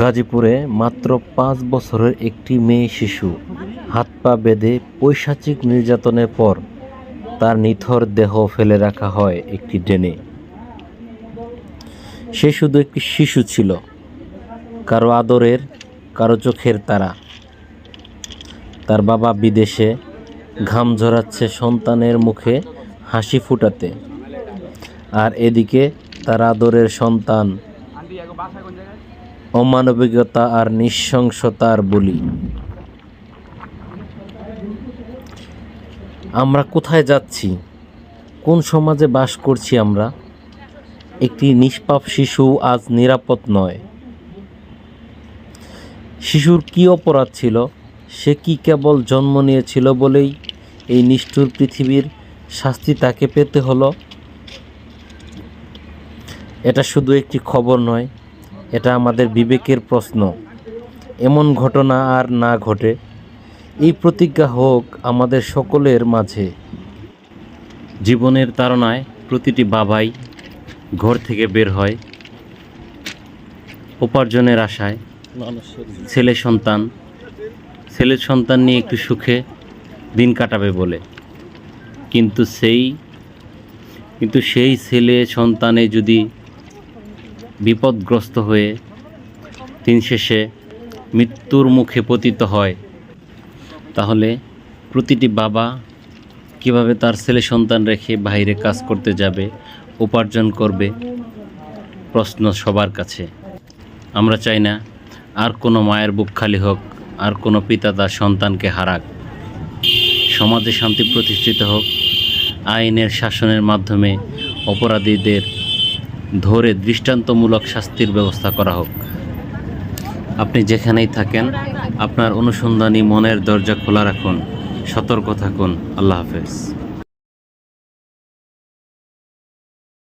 গাজীপুরে মাত্র পাঁচ বছরের একটি মেয়ে শিশু। হাত পা বেঁধে পৈশাচিক নির্যাতনের পর তার নিথর দেহ ফেলে রাখা হয় একটি ড্রেনে। সে শুধু একটি শিশু ছিল, কারও আদরের, কারও চোখের তারা। তার বাবা বিদেশে ঘাম ঝরাচ্ছে সন্তানের মুখে হাসি ফুটাতে, আর এদিকে তার আদরের সন্তান অমানবিকতা আর নৃশংসতার বলি। আমরা কোথায় যাচ্ছি? কোন সমাজে বাস করছি আমরা? একটি নিষ্পাপ শিশু আজ নিরাপদ নয়। শিশুর কি অপরাধ ছিল? সে কি কেবল জন্ম নিয়েছিল বলেই এই নিষ্ঠুর পৃথিবীর শাস্তি তাকে পেতে হলো? এটা শুধু একটি খবর নয় এটা আমাদের বিবেকের প্রশ্ন। এমন ঘটনা আর না ঘটে। এই প্রতিজ্ঞা হোক আমাদের সকলের মাঝে। জীবনের তাড়নায় প্রতিটি বাবাই ঘর থেকে বের হয়। উপার্জনের আশায় ছেলে সন্তান। ছেলের সন্তান নিয়ে একটু সুখে দিন কাটাবে বলে। কিন্তু সেই কিন্তু সেই ছেলে সন্তানে যদি বিপদগ্রস্ত হয়ে দিন শেষে মৃত্যুর মুখে পতিত হয়। তাহলে প্রতিটি বাবা কীভাবে তার ছেলে সন্তান রেখে বাইরে কাজ করতে যাবে, উপার্জন করবে, প্রশ্ন সবার কাছে। আমরা চাই না আর কোনো মায়ের বুক খালি হোক, আর কোনো পিতা তার সন্তানকে হারাক। সমাজে শান্তি প্রতিষ্ঠিত হোক, আইনের শাসনের মাধ্যমে অপরাধীদের ধরে দৃষ্টান্তমূলক শাস্তির ব্যবস্থা করা হোক। আপনি যেখানেই থাকেন, আপনার অনুসন্ধানী মনের দরজা খোলা রাখুন, সতর্ক থাকুন। আল্লাহ হাফেজ।